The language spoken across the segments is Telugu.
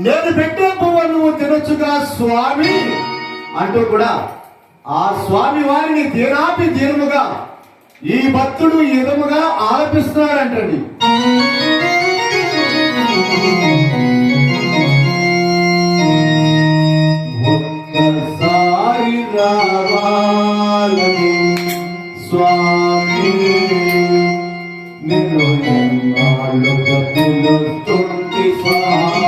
నేను పెట్టే పువ్వు నువ్వు తినొచ్చుగా స్వామి! అంటూ కూడా ఆ స్వామి వారిని దీనాపి దీనముగా ఈ భక్తుడు ఈ విధముగా ఆలపిస్తున్నాడంటండి. నిన్ను నిన్నాళ్ళు గతులు తొట్టి స్వామి.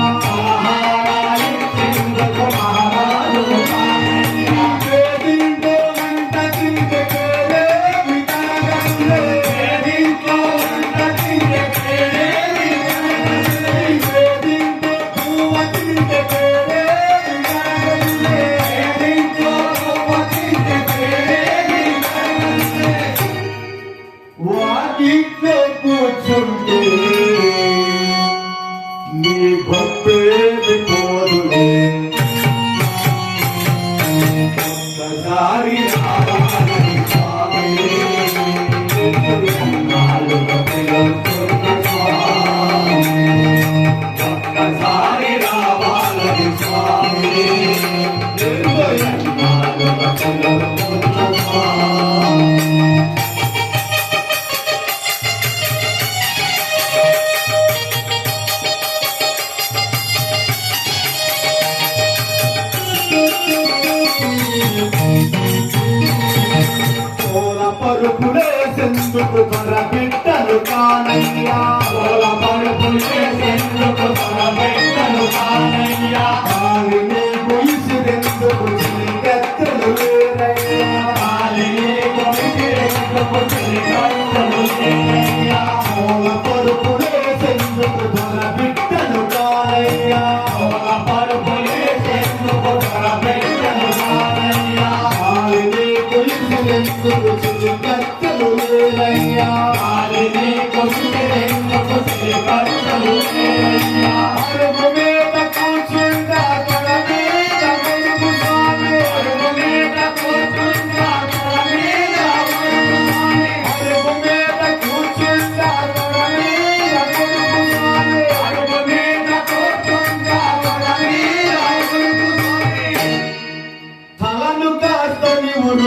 ఇట్లే కూర్చుంటే నీ భక్తేది పోదులే ఒక్కసారి ఒక్కసారి రావాలని స్వామి పడుకులేసేందుకు మన బిడ్డను కానయ్యా. మన పడుకులేసేందుకు మన బిడ్డను కానయ్యా.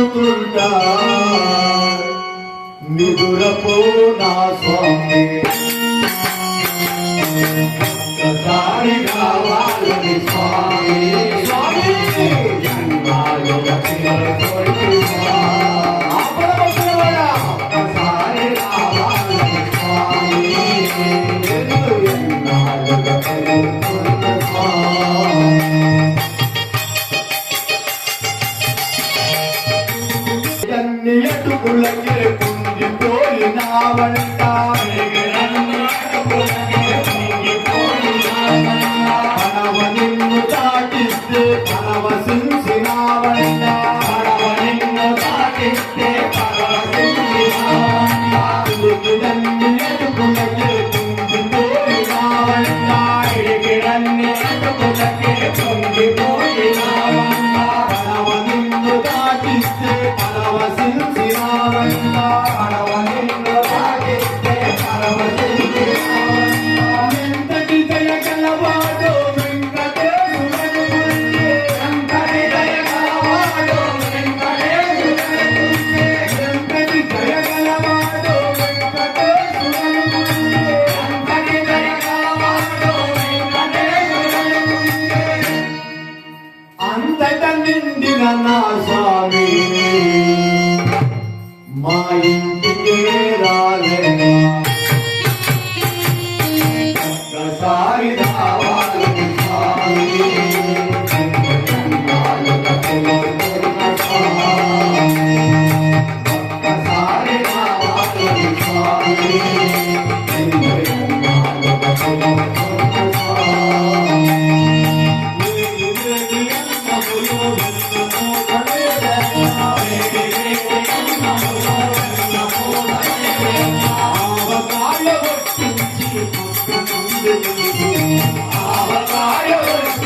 పొందుకుంటా నిదురపో నా స్వామి. ఒక్కసారి స్వామి. அவன் ఒక్కసారి కావాలి